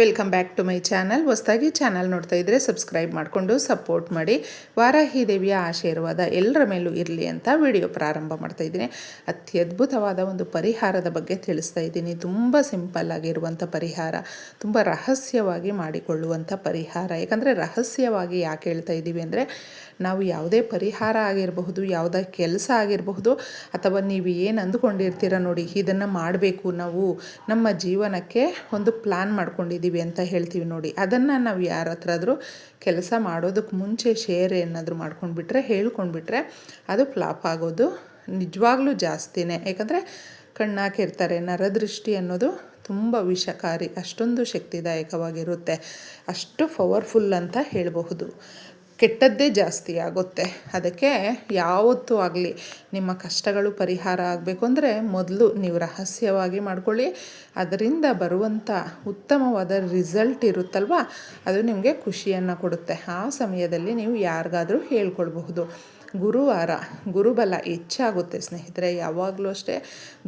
Welcome back to my channel ಹೊಸದಾಗಿ channel ನೋಡ್ತಾ ಇದ್ದರೆ ಸಬ್ಸ್ಕ್ರೈಬ್ ಮಾಡಿಕೊಂಡು ಸಪೋರ್ಟ್ ಮಾಡಿ. ವಾರಾಹಿ ದೇವಿಯ ಆಶೀರ್ವಾದ ಎಲ್ಲರ ಮೇಲೂ ಇರಲಿ ಅಂತ ವಿಡಿಯೋ ಪ್ರಾರಂಭ ಮಾಡ್ತಾ ಇದ್ದೀನಿ. ಅತ್ಯದ್ಭುತವಾದ ಒಂದು ಪರಿಹಾರದ ಬಗ್ಗೆ ತಿಳಿಸ್ತಾ ಇದ್ದೀನಿ. ತುಂಬ ಸಿಂಪಲ್ ಆಗಿರುವಂಥ ಪರಿಹಾರ. ತುಂಬ ರಹಸ್ಯವಾಗಿ ಮಾಡಿಕೊಳ್ಳುವಂಥ ಪರಿಹಾರ. ಯಾಕಂದರೆ ರಹಸ್ಯವಾಗಿ ಯಾಕೆ ಹೇಳ್ತಾ ಇದ್ದೀವಿ ಅಂದರೆ ನಾವು ಯಾವುದೇ ಪರಿಹಾರ ಆಗಿರಬಹುದು, ಯಾವುದೇ ಕೆಲಸ ಆಗಿರಬಹುದು, ಅಥವಾ ನೀವು ಏನು ಅಂದುಕೊಂಡಿರ್ತೀರ ನೋಡಿ, ಇದನ್ನು ಮಾಡಬೇಕು ನಾವು ನಮ್ಮ ಜೀವನಕ್ಕೆ ಒಂದು ಪ್ಲ್ಯಾನ್ ಮಾಡ್ಕೊಂಡಿದ್ದೀವಿ. ಅಂತ ಹೇಳ್ತೀವಿ ನೋಡಿ. ಅದನ್ನು ನಾವು ಯಾರ ಹತ್ರ ಆದರೂ ಕೆಲಸ ಮಾಡೋದಕ್ಕೆ ಮುಂಚೆ ಶೇರ್ ಏನಾದರೂ ಮಾಡ್ಕೊಂಡ್ಬಿಟ್ರೆ, ಹೇಳ್ಕೊಂಡ್ಬಿಟ್ರೆ ಅದು ಫ್ಲಾಪ್ ಆಗೋದು ನಿಜವಾಗ್ಲೂ ಜಾಸ್ತಿನೇ. ಯಾಕಂದರೆ ಕಣ್ಣಾಕಿರ್ತಾರೆ, ನರದೃಷ್ಟಿ ಅನ್ನೋದು ತುಂಬ ವಿಷಕಾರಿ, ಅಷ್ಟೊಂದು ಶಕ್ತಿದಾಯಕವಾಗಿರುತ್ತೆ. ಅಷ್ಟು ಪವರ್ಫುಲ್ ಅಂತ ಹೇಳಬಹುದು. ಕೆಟ್ಟದ್ದೇ ಜಾಸ್ತಿ ಆಗುತ್ತೆ. ಅದಕ್ಕೆ ಯಾವತ್ತೂ ಆಗಲಿ ನಿಮ್ಮ ಕಷ್ಟಗಳು ಪರಿಹಾರ ಆಗಬೇಕು ಅಂದರೆ ಮೊದಲು ನೀವು ರಹಸ್ಯವಾಗಿ ಮಾಡ್ಕೊಳ್ಳಿ. ಅದರಿಂದ ಬರುವಂಥ ಉತ್ತಮವಾದ ರಿಸಲ್ಟ್ ಇರುತ್ತಲ್ವ? ಅದು ನಿಮಗೆ ಖುಷಿಯನ್ನು ಕೊಡುತ್ತೆ. ಆ ಸಮಯದಲ್ಲಿ ನೀವು ಯಾರಿಗಾದರೂ ಹೇಳ್ಕೊಳ್ಬಹುದು. ಗುರುವಾರ, ಗುರುಬಲ ಹೆಚ್ಚಾಗುತ್ತೆ ಸ್ನೇಹಿತರೆ. ಯಾವಾಗಲೂ ಅಷ್ಟೇ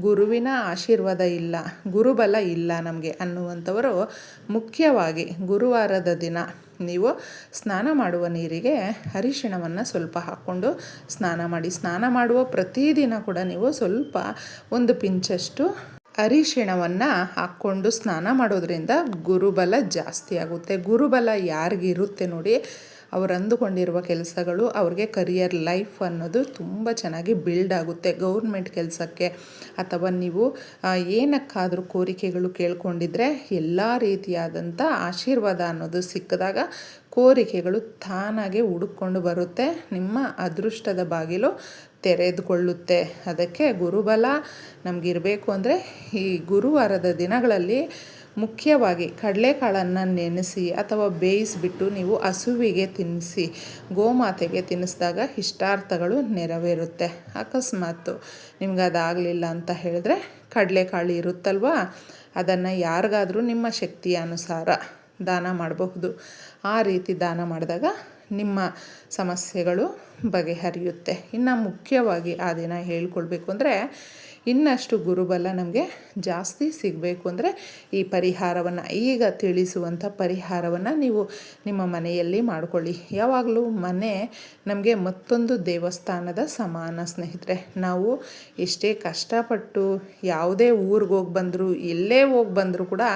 ಗುರುವಿನ ಆಶೀರ್ವಾದ ಇಲ್ಲ, ಗುರುಬಲ ಇಲ್ಲ ನಮಗೆ ಅನ್ನುವಂಥವರು ಮುಖ್ಯವಾಗಿ ಗುರುವಾರದ ದಿನ ನೀವು ಸ್ನಾನ ಮಾಡುವ ನೀರಿಗೆ ಅರಿಶಿಣವನ್ನು ಸ್ವಲ್ಪ ಹಾಕ್ಕೊಂಡು ಸ್ನಾನ ಮಾಡಿ. ಸ್ನಾನ ಮಾಡುವ ಪ್ರತಿದಿನ ಕೂಡ ನೀವು ಸ್ವಲ್ಪ ಒಂದು ಪಿಂಚಷ್ಟು ಅರಿಶಿಣವನ್ನು ಹಾಕ್ಕೊಂಡು ಸ್ನಾನ ಮಾಡೋದ್ರಿಂದ ಗುರುಬಲ ಜಾಸ್ತಿ ಆಗುತ್ತೆ. ಗುರುಬಲ ಯಾರಿಗಿರುತ್ತೆ ನೋಡಿ ಅವ್ರು ಅಂದುಕೊಂಡಿರುವ ಕೆಲಸಗಳು ಅವ್ರಿಗೆ ಕರಿಯರ್ ಲೈಫ್ ಅನ್ನೋದು ತುಂಬ ಚೆನ್ನಾಗಿ ಬಿಲ್ಡ್ ಆಗುತ್ತೆ. ಗೌರ್ಮೆಂಟ್ ಕೆಲಸಕ್ಕೆ ಅಥವಾ ನೀವು ಏನಕ್ಕಾದರೂ ಕೋರಿಕೆಗಳು ಕೇಳ್ಕೊಂಡಿದ್ರೆ ಎಲ್ಲ ರೀತಿಯಾದಂಥ ಆಶೀರ್ವಾದ ಅನ್ನೋದು ಸಿಕ್ಕಿದಾಗ ಕೋರಿಕೆಗಳು ತಾನಾಗೆ ಹುಡುಕೊಂಡು ಬರುತ್ತೆ. ನಿಮ್ಮ ಅದೃಷ್ಟದ ಬಾಗಿಲು ತೆರೆದುಕೊಳ್ಳುತ್ತೆ. ಅದಕ್ಕೆ ಗುರುಬಲ ನಮಗಿರಬೇಕು ಅಂದರೆ ಈ ಗುರುವಾರದ ದಿನಗಳಲ್ಲಿ ಮುಖ್ಯವಾಗಿ ಕಡಲೆಕಾಳನ್ನು ನೆನೆಸಿ ಅಥವಾ ಬೇಯಿಸಿಬಿಟ್ಟು ನೀವು ಹಸುವಿಗೆ ತಿನ್ನಿಸಿ, ಗೋಮಾತೆಗೆ ತಿನ್ನಿಸಿದಾಗ ಇಷ್ಟಾರ್ಥಗಳು ನೆರವೇರುತ್ತೆ. ಅಕಸ್ಮಾತ್ ನಿಮ್ಗೆ ಅದಾಗಲಿಲ್ಲ ಅಂತ ಹೇಳಿದ್ರೆ ಕಡಲೆಕಾಳು ಇರುತ್ತಲ್ವ? ಅದನ್ನು ಯಾರಿಗಾದರೂ ನಿಮ್ಮ ಶಕ್ತಿಯ ಅನುಸಾರ ದಾನ ಮಾಡಬಹುದು. ಆ ರೀತಿ ದಾನ ಮಾಡಿದಾಗ ನಿಮ್ಮ ಸಮಸ್ಯೆಗಳು ಬಗೆಹರಿಯುತ್ತೆ. ಇನ್ನು ಮುಖ್ಯವಾಗಿ ಆ ದಿನ ಹೇಳ್ಕೊಳ್ಬೇಕು ಅಂದರೆ ಇನ್ನಷ್ಟು ಗುರುಬಲ ನಮಗೆ ಜಾಸ್ತಿ ಸಿಗಬೇಕು ಅಂದರೆ ಈ ಪರಿಹಾರವನ್ನು ಈಗ ತಿಳಿಸುವಂಥ ಪರಿಹಾರವನ್ನು ನೀವು ನಿಮ್ಮ ಮನೆಯಲ್ಲಿ ಮಾಡಿಕೊಳ್ಳಿ. ಯಾವಾಗಲೂ ಮನೆ ನಮಗೆ ಮತ್ತೊಂದು ದೇವಸ್ಥಾನದ ಸಮಾನ ಸ್ನೇಹಿತರೆ. ನಾವು ಎಷ್ಟೇ ಕಷ್ಟಪಟ್ಟು ಯಾವುದೇ ಊರಿಗೆ ಹೋಗಿ ಬಂದರೂ ಎಲ್ಲೇ ಹೋಗಿ ಬಂದರೂ ಕೂಡ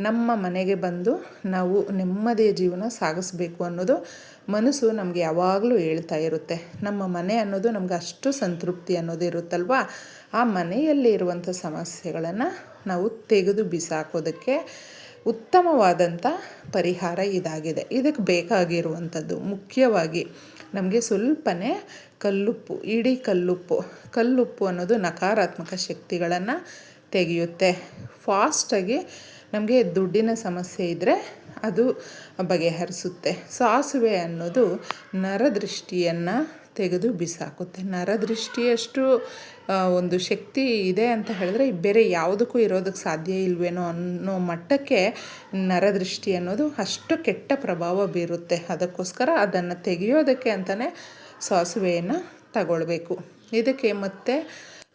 ನಮ್ಮ ಮನೆಗೆ ಬಂದು ನಾವು ನೆಮ್ಮದಿಯ ಜೀವನ ಸಾಗಿಸ್ಬೇಕು ಅನ್ನೋದು ಮನಸ್ಸು ನಮಗೆ ಯಾವಾಗಲೂ ಹೇಳ್ತಾ ಇರುತ್ತೆ. ನಮ್ಮ ಮನೆ ಅನ್ನೋದು ನಮ್ಗೆ ಅಷ್ಟು ಸಂತೃಪ್ತಿ ಅನ್ನೋದು ಇರುತ್ತಲ್ವ? ಆ ಮನೆಯಲ್ಲಿ ಇರುವಂಥ ಸಮಸ್ಯೆಗಳನ್ನು ನಾವು ತೆಗೆದು ಬಿಸಾಕೋದಕ್ಕೆ ಉತ್ತಮವಾದಂಥ ಪರಿಹಾರ ಇದಾಗಿದೆ. ಇದಕ್ಕೆ ಬೇಕಾಗಿರುವಂಥದ್ದು ಮುಖ್ಯವಾಗಿ ನಮಗೆ ಸ್ವಲ್ಪನೇ ಕಲ್ಲುಪ್ಪು, ಇಡೀ ಕಲ್ಲುಪ್ಪು. ಕಲ್ಲುಪ್ಪು ಅನ್ನೋದು ನಕಾರಾತ್ಮಕ ಶಕ್ತಿಗಳನ್ನು ತೆಗೆಯುತ್ತೆ. ಫಾಸ್ಟಾಗಿ ನಮಗೆ ದುಡ್ಡಿನ ಸಮಸ್ಯೆ ಇದ್ದರೆ ಅದು ಬಗೆಹರಿಸುತ್ತೆ. ಸಾಸುವೆ ಅನ್ನೋದು ನರದೃಷ್ಟಿಯನ್ನು ತೆಗೆದು ಬಿಸಾಕುತ್ತೆ. ನರದೃಷ್ಟಿಯಷ್ಟು ಒಂದು ಶಕ್ತಿ ಇದೆ ಅಂತ ಹೇಳಿದ್ರೆ ಬೇರೆ ಯಾವುದಕ್ಕೂ ಇರೋದಕ್ಕೆ ಸಾಧ್ಯ ಇಲ್ವೇನೋ ಅನ್ನೋ ಮಟ್ಟಕ್ಕೆ ನರದೃಷ್ಟಿ ಅನ್ನೋದು ಅಷ್ಟು ಕೆಟ್ಟ ಪ್ರಭಾವ ಬೀರುತ್ತೆ. ಅದಕ್ಕೋಸ್ಕರ ಅದನ್ನು ತೆಗೆಯೋದಕ್ಕೆ ಅಂತಲೇ ಸಾಸುವೆಯನ್ನು ತಗೊಳ್ಬೇಕು. ಇದಕ್ಕೆ ಮತ್ತು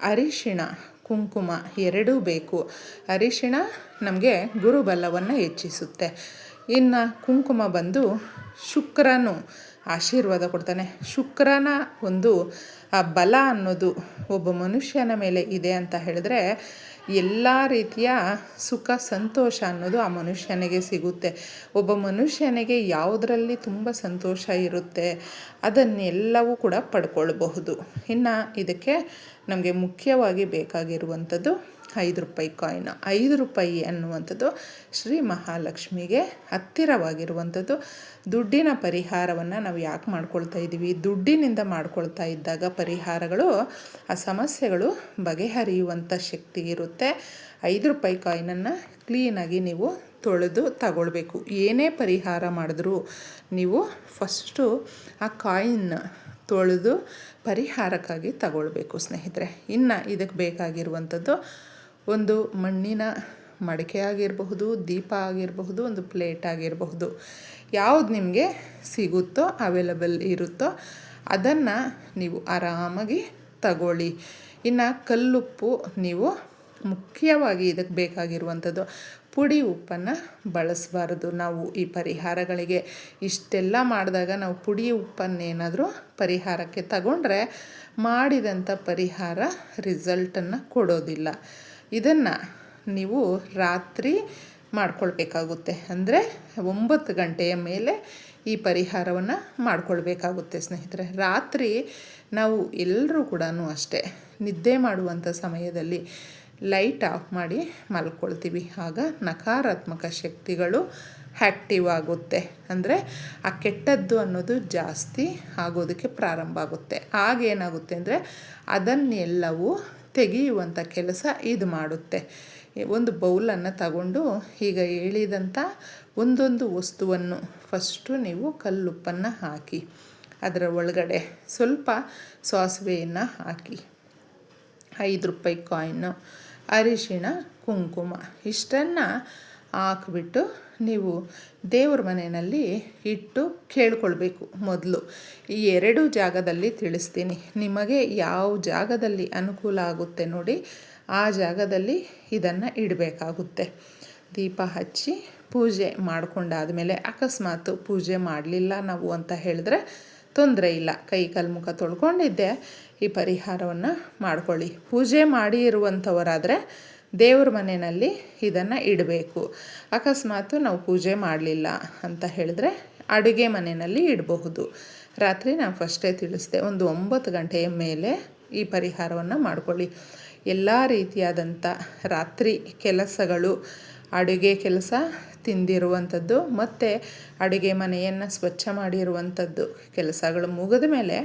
ಅರಿಶಿಣ, ಕುಂಕುಮ ಎರಡೂ ಬೇಕು. ಅರಿಶಿಣ ನಮಗೆ ಗುರುಬಲವನ್ನು ಹೆಚ್ಚಿಸುತ್ತೆ. ಇನ್ನು ಕುಂಕುಮ ಬಂದು ಶುಕ್ರನು ಆಶೀರ್ವಾದ ಕೊಡ್ತಾನೆ. ಶುಕ್ರನ ಒಂದು, ಆ ಬಲ ಅನ್ನೋದು ಒಬ್ಬ ಮನುಷ್ಯನ ಮೇಲೆ ಇದೆ ಅಂತ ಹೇಳಿದ್ರೆ ಎಲ್ಲ ರೀತಿಯ ಸುಖ, ಸಂತೋಷ ಅನ್ನೋದು ಆ ಮನುಷ್ಯನಿಗೆ ಸಿಗುತ್ತೆ. ಒಬ್ಬ ಮನುಷ್ಯನಿಗೆ ಯಾವುದರಲ್ಲಿ ತುಂಬ ಸಂತೋಷ ಇರುತ್ತೆ, ಅದನ್ನೆಲ್ಲವೂ ಕೂಡ ಪಡ್ಕೊಳ್ಬಹುದು. ಇನ್ನು ಇದಕ್ಕೆ ನಮಗೆ ಮುಖ್ಯವಾಗಿ ಬೇಕಾಗಿರುವಂಥದ್ದು ಐದು ರೂಪಾಯಿ ಕಾಯಿನ್, ಐದು ರೂಪಾಯಿ ಅನ್ನುವಂಥದ್ದು ಶ್ರೀ ಮಹಾಲಕ್ಷ್ಮಿಗೆ ಹತ್ತಿರವಾಗಿರುವಂಥದ್ದು. ದುಡ್ಡಿನ ಪರಿಹಾರವನ್ನು ನಾವು ಯಾಕೆ ಮಾಡ್ಕೊಳ್ತಾ ಇದ್ದೀವಿ ದುಡ್ಡಿನಿಂದ ಮಾಡ್ಕೊಳ್ತಾ ಇದ್ದಾಗ ಪರಿಹಾರಗಳು, ಆ ಸಮಸ್ಯೆಗಳು ಬಗೆಹರಿಯುವಂಥ ಶಕ್ತಿ ಇರುತ್ತೆ. ಐದು ರೂಪಾಯಿ ಕಾಯಿನನ್ನು ಕ್ಲೀನಾಗಿ ನೀವು ತೊಳೆದು ತಗೊಳ್ಬೇಕು. ಏನೇ ಪರಿಹಾರ ಮಾಡಿದ್ರೂ ನೀವು ಫಸ್ಟು ಆ ಕಾಯಿನ್ ತೊಳೆದು ಪರಿಹಾರಕ್ಕಾಗಿ ತಗೊಳ್ಬೇಕು ಸ್ನೇಹಿತರೆ. ಇನ್ನು ಇದಕ್ಕೆ ಬೇಕಾಗಿರುವಂಥದ್ದು ಒಂದು ಮಣ್ಣಿನ ಮಡಿಕೆ ಆಗಿರಬಹುದು, ದೀಪ ಆಗಿರಬಹುದು, ಒಂದು ಪ್ಲೇಟ್ ಆಗಿರಬಹುದು. ಯಾವುದು ನಿಮಗೆ ಸಿಗುತ್ತೋ ಅವೈಲಬಲ್ ಇರುತ್ತೋ ಅದನ್ನು ನೀವು ಆರಾಮಾಗಿ ತಗೊಳ್ಳಿ. ಇನ್ನು ಕಲ್ಲುಪ್ಪು ನೀವು ಮುಖ್ಯವಾಗಿ ಇದಕ್ಕೆ ಬೇಕಾಗಿರುವಂಥದ್ದು ಪುಡಿ ಉಪ್ಪನ್ನು ಬಳಸಬಾರ್ದು. ನಾವು ಈ ಪರಿಹಾರಗಳಿಗೆ ಇಷ್ಟೆಲ್ಲ ಮಾಡಿದಾಗ ನಾವು ಪುಡಿ ಉಪ್ಪನ್ನೇನಾದರೂ ಪರಿಹಾರಕ್ಕೆ ತಗೊಂಡ್ರೆ ಮಾಡಿದಂಥ ಪರಿಹಾರ ರಿಸಲ್ಟನ್ನು ಕೊಡೋದಿಲ್ಲ. ಇದನ್ನು ನೀವು ರಾತ್ರಿ ಮಾಡ್ಕೊಳ್ಬೇಕಾಗುತ್ತೆ. ಅಂದರೆ ಒಂಬತ್ತು ಗಂಟೆಯ ಮೇಲೆ ಈ ಪರಿಹಾರವನ್ನು ಮಾಡಿಕೊಳ್ಬೇಕಾಗುತ್ತೆ ಸ್ನೇಹಿತರೆ. ರಾತ್ರಿ ನಾವು ಎಲ್ಲರೂ ಕೂಡ ಅಷ್ಟೇ ನಿದ್ದೆ ಮಾಡುವಂಥ ಸಮಯದಲ್ಲಿ ಲೈಟ್ ಆಫ್ ಮಾಡಿ ಮಲ್ಕೊಳ್ತೀವಿ. ಆಗ ನಕಾರಾತ್ಮಕ ಶಕ್ತಿಗಳು ಆ್ಯಕ್ಟಿವ್ ಆಗುತ್ತೆ. ಅಂದರೆ ಆ ಕೆಟ್ಟದ್ದು ಅನ್ನೋದು ಜಾಸ್ತಿ ಆಗೋದಕ್ಕೆ ಪ್ರಾರಂಭ ಆಗುತ್ತೆ. ಆಗೇನಾಗುತ್ತೆ ಅಂದರೆ ಅದನ್ನೆಲ್ಲವೂ ತೆಗೆಯುವಂಥ ಕೆಲಸ ಇದು ಮಾಡುತ್ತೆ. ಒಂದು ಬೌಲನ್ನು ತಗೊಂಡು ಈಗ ಹೇಳಿದಂಥ ಒಂದೊಂದು ವಸ್ತುವನ್ನು ಫಸ್ಟು ನೀವು ಕಲ್ಲುಪ್ಪನ್ನು ಹಾಕಿ, ಅದರ ಒಳಗಡೆ ಸ್ವಲ್ಪ ಸಾಸಿವೆಯನ್ನು ಹಾಕಿ, ಐದು ರೂಪಾಯಿ ಕಾಯಿನು, ಅರಿಶಿಣ, ಕುಂಕುಮ, ಇಷ್ಟನ್ನು ಹಾಕ್ಬಿಟ್ಟು ನೀವು ದೇವ್ರ ಮನೆಯಲ್ಲಿ ಇಟ್ಟು ಕೇಳ್ಕೊಳ್ಬೇಕು ಮೊದಲು. ಈ ಎರಡು ಜಾಗದಲ್ಲಿ ತಿಳಿಸ್ತೀನಿ. ನಿಮಗೆ ಯಾವ ಜಾಗದಲ್ಲಿ ಅನುಕೂಲ ಆಗುತ್ತೆ ನೋಡಿ, ಆ ಜಾಗದಲ್ಲಿ ಇದನ್ನು ಇಡಬೇಕಾಗುತ್ತೆ. ದೀಪ ಹಚ್ಚಿ ಪೂಜೆ ಮಾಡ್ಕೊಂಡಾದಮೇಲೆ ಅಕಸ್ಮಾತ್ ಪೂಜೆ ಮಾಡಲಿಲ್ಲ ನಾವು ಅಂತ ಹೇಳಿದ್ರೆ ತೊಂದರೆ ಇಲ್ಲ. ಕೈ ಕಾಲು ತೊಳ್ಕೊಂಡಿದ್ದೆ, ಈ ಪರಿಹಾರವನ್ನು ಮಾಡ್ಕೊಳ್ಳಿ. ಪೂಜೆ ಮಾಡಿ ಇರುವಂಥವರಾದರೆ ದೇವ್ರ ಮನೆಯಲ್ಲಿ ಇದನ್ನು ಇಡಬೇಕು. ಅಕಸ್ಮಾತ್ ನಾವು ಪೂಜೆ ಮಾಡಲಿಲ್ಲ ಅಂತ ಹೇಳಿದ್ರೆ ಅಡುಗೆ ಮನೆಯಲ್ಲಿ ಇಡಬಹುದು. ರಾತ್ರಿ ನಾನು ಫಸ್ಟೇ ತಿಳಿಸಿದೆ, ಒಂದು ಒಂಬತ್ತು ಗಂಟೆಯ ಮೇಲೆ ಈ ಪರಿಹಾರವನ್ನು ಮಾಡ್ಕೊಳ್ಳಿ. ಎಲ್ಲ ರೀತಿಯಾದಂಥ ರಾತ್ರಿ ಕೆಲಸಗಳು, ಅಡುಗೆ ಕೆಲಸ ತಿಂದಿರುವಂಥದ್ದು, ಮತ್ತು ಅಡುಗೆ ಮನೆಯನ್ನು ಸ್ವಚ್ಛ ಮಾಡಿರುವಂಥದ್ದು. ಕೆಲಸಗಳು ಮುಗಿದ ಮೇಲೆ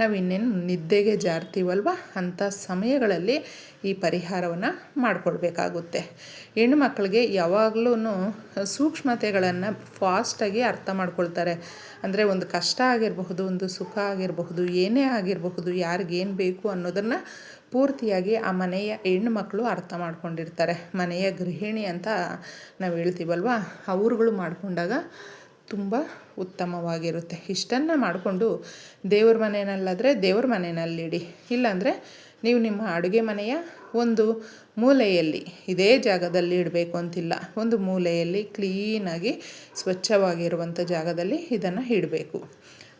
ನಾವು ಇನ್ನೇನು ನಿದ್ದೆಗೆ ಜಾರ್ತೀವಲ್ವ? ಅಂಥ ಸಮಯಗಳಲ್ಲಿ ಈ ಪರಿಹಾರವನ್ನು ಮಾಡಿಕೊಳ್ಬೇಕಾಗುತ್ತೆ. ಹೆಣ್ಣು ಮಕ್ಕಳಿಗೆ ಯಾವಾಗಲೂ ಸೂಕ್ಷ್ಮತೆಗಳನ್ನು ಫಾಸ್ಟಾಗಿ ಅರ್ಥ ಮಾಡ್ಕೊಳ್ತಾರೆ. ಅಂದರೆ ಒಂದು ಕಷ್ಟ ಆಗಿರಬಹುದು, ಒಂದು ಸುಖ ಆಗಿರಬಹುದು, ಏನೇ ಆಗಿರಬಹುದು, ಯಾರಿಗೇನು ಬೇಕು ಅನ್ನೋದನ್ನು ಪೂರ್ತಿಯಾಗಿ ಆ ಮನೆಯ ಹೆಣ್ಣು ಮಕ್ಕಳು ಅರ್ಥ ಮಾಡ್ಕೊಂಡಿರ್ತಾರೆ. ಮನೆಯ ಗೃಹಿಣಿ ಅಂತ ನಾವು ಹೇಳ್ತೀವಲ್ವ? ಅವ್ರುಗಳು ಮಾಡಿಕೊಂಡಾಗ ತುಂಬ ಉತ್ತಮವಾಗಿರುತ್ತೆ. ಇಷ್ಟನ್ನು ಮಾಡಿಕೊಂಡು ದೇವ್ರ ಮನೆಯಲ್ಲಾದರೆ ದೇವ್ರ ಮನೆಯಲ್ಲಿಡಿ. ಇಲ್ಲಾಂದರೆ ನೀವು ನಿಮ್ಮ ಅಡುಗೆ ಮನೆಯ ಒಂದು ಮೂಲೆಯಲ್ಲಿ, ಇದೇ ಜಾಗದಲ್ಲಿ ಇಡಬೇಕು ಅಂತಿಲ್ಲ. ಒಂದು ಮೂಲೆಯಲ್ಲಿ ಕ್ಲೀನಾಗಿ ಸ್ವಚ್ಛವಾಗಿರುವಂಥ ಜಾಗದಲ್ಲಿ ಇದನ್ನು ಇಡಬೇಕು.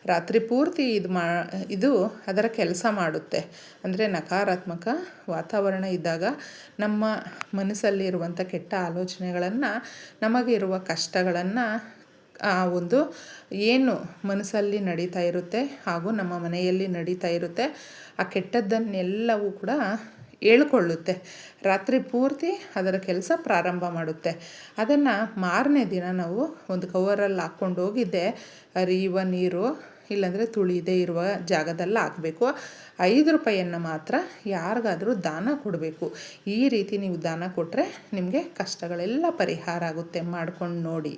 ರಾತ್ರಿ ಪೂರ್ತಿ ಇದು ಮಾ, ಇದು ಅದರ ಕೆಲಸ ಮಾಡುತ್ತೆ. ಅಂದರೆ ನಕಾರಾತ್ಮಕ ವಾತಾವರಣ ಇದ್ದಾಗ ನಮ್ಮ ಮನಸ್ಸಲ್ಲಿರುವಂಥ ಕೆಟ್ಟ ಆಲೋಚನೆಗಳನ್ನು, ನಮಗಿರುವ ಕಷ್ಟಗಳನ್ನು, ಆ ಒಂದು ಏನು ಮನಸ್ಸಲ್ಲಿ ನಡೀತಾ ಇರುತ್ತೆ ಹಾಗೂ ನಮ್ಮ ಮನೆಯಲ್ಲಿ ನಡೀತಾ ಇರುತ್ತೆ, ಆ ಕೆಟ್ಟದ್ದನ್ನೆಲ್ಲವೂ ಕೂಡ ಹೇಳ್ಕೊಳ್ಳುತ್ತೆ. ರಾತ್ರಿ ಪೂರ್ತಿ ಅದರ ಕೆಲಸ ಪ್ರಾರಂಭ ಮಾಡುತ್ತೆ. ಅದನ್ನು ಮಾರನೇ ದಿನ ನಾವು ಒಂದು ಕವರಲ್ಲಿ ಹಾಕ್ಕೊಂಡು ಹೋಗಿದ್ದೆ, ಅರಿಯುವ ನೀರು. ಇಲ್ಲಾಂದರೆ ತುಳಿದೇ ಇರುವ ಜಾಗದಲ್ಲಿ ಹಾಕಬೇಕು. ಐದು ರೂಪಾಯಿಯನ್ನು ಮಾತ್ರ ಯಾರಿಗಾದರೂ ದಾನ ಕೊಡಬೇಕು. ಈ ರೀತಿ ನೀವು ದಾನ ಕೊಟ್ಟರೆ ನಿಮಗೆ ಕಷ್ಟಗಳೆಲ್ಲ ಪರಿಹಾರ ಆಗುತ್ತೆ. ಮಾಡ್ಕೊಂಡು ನೋಡಿ.